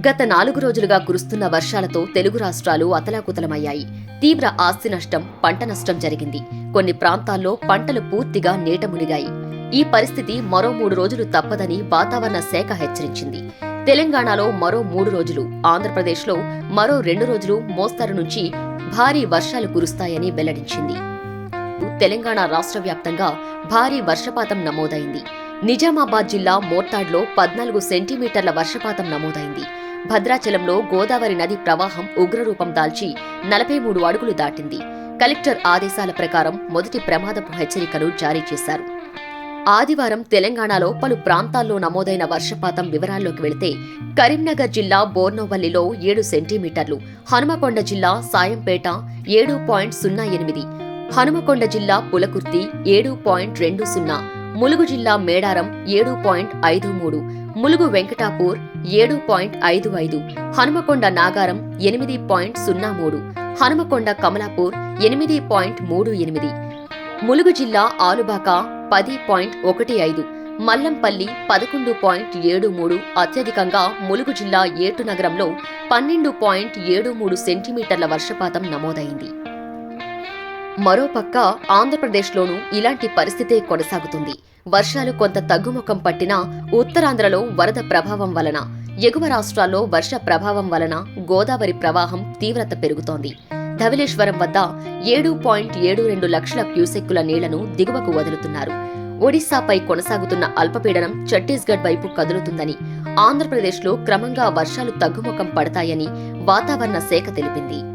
గత నాలుగు రోజులుగా కురుస్తున్న వర్షాలతో తెలుగు రాష్ట్రాలు అతలాకుతలమయ్యాయి. తీవ్ర ఆస్తి నష్టం పంట నష్టం జరిగింది. కొన్ని ప్రాంతాల్లో పంటలు పూర్తిగా నీట మునిగాయి. ఈ పరిస్థితి మరో మూడు రోజులు తప్పదని వాతావరణ శాఖ హెచ్చరించింది. తెలంగాణలో మరో మూడు రోజులు ఆంధ్రప్రదేశ్లో మరో రెండు రోజులు మోస్తరు నుంచి భారీ వర్షాలు కురుస్తాయని వెల్లడించింది. తెలంగాణ రాష్ట్ర వ్యాప్తంగా భారీ వర్షపాతం నమోదైంది. నిజామాబాద్ జిల్లా మోర్తాడ్లో పద్నాలుగు సెంటీమీటర్ల వర్షపాతం నమోదైంది. భద్రాచలంలో గోదావరి నది ప్రవాహం ఉగ్రరూపం దాల్చి నలభై మూడు అడుగులు దాటింది. కలెక్టర్ ఆదేశాల ప్రకారం మొదటి ప్రమాదపు హెచ్చరికలు జారీ చేశారు. ఆదివారం తెలంగాణలో పలు ప్రాంతాల్లో నమోదైన వర్షపాతం వివరాల్లోకి వెళితే కరీంనగర్ జిల్లా బోర్నోవల్లిలో ఏడు సెంటీమీటర్లు హనుమకొండ జిల్లా సాయంపేట ఏడు పాయింట్ సున్నా ఎనిమిది హనుమకొండ జిల్లా పులకుర్తి ఏడు పాయింట్ రెండు సున్నా ములుగు జిల్లా మేడారం ఏడు పాయింట్ ఐదు మూడు ములుగు వెంకటాపూర్ ఏడు పాయింట్ ఐదు ఐదు హనుమకొండ నాగారం ఎనిమిది పాయింట్ సున్నా మూడు హనుమకొండ కమలాపూర్ ఎనిమిది పాయింట్ మూడు ఎనిమిది ములుగు జిల్లా ఆలుబాక పది పాయింట్ ఒకటి ఐదు మల్లంపల్లి పదకొండు పాయింట్ ఏడు మూడు అత్యధికంగా ములుగు జిల్లా ఏటు నగరంలో పన్నెండు పాయింట్ ఏడు మూడు సెంటీమీటర్ల వర్షపాతం నమోదైంది. మరోపక్క ఆంధ్రప్రదేశ్లోనూ ఇలాంటి పరిస్థితే కొనసాగుతుంది. వర్షాలు కొంత తగ్గుముఖం పట్టినా ఉత్తరాంధ్రలో వరద ప్రభావం వలన ఎగువ రాష్ట్రాల్లో వర్ష ప్రభావం వలన గోదావరి ప్రవాహం తీవ్రత పెరుగుతోంది. ధవలేశ్వరం వద్ద ఏడు పాయింట్ ఏడు రెండు లక్షల క్యూసెక్కుల నీళ్ళను దిగువకు వదులుతున్నారు. ఒడిశాపై కొనసాగుతున్న అల్పపీడనం ఛత్తీస్గఢ్ వైపు కదులుతుందని ఆంధ్రప్రదేశ్లో క్రమంగా వర్షాలు తగ్గుముఖం పడతాయని వాతావరణ శాఖ తెలిపింది.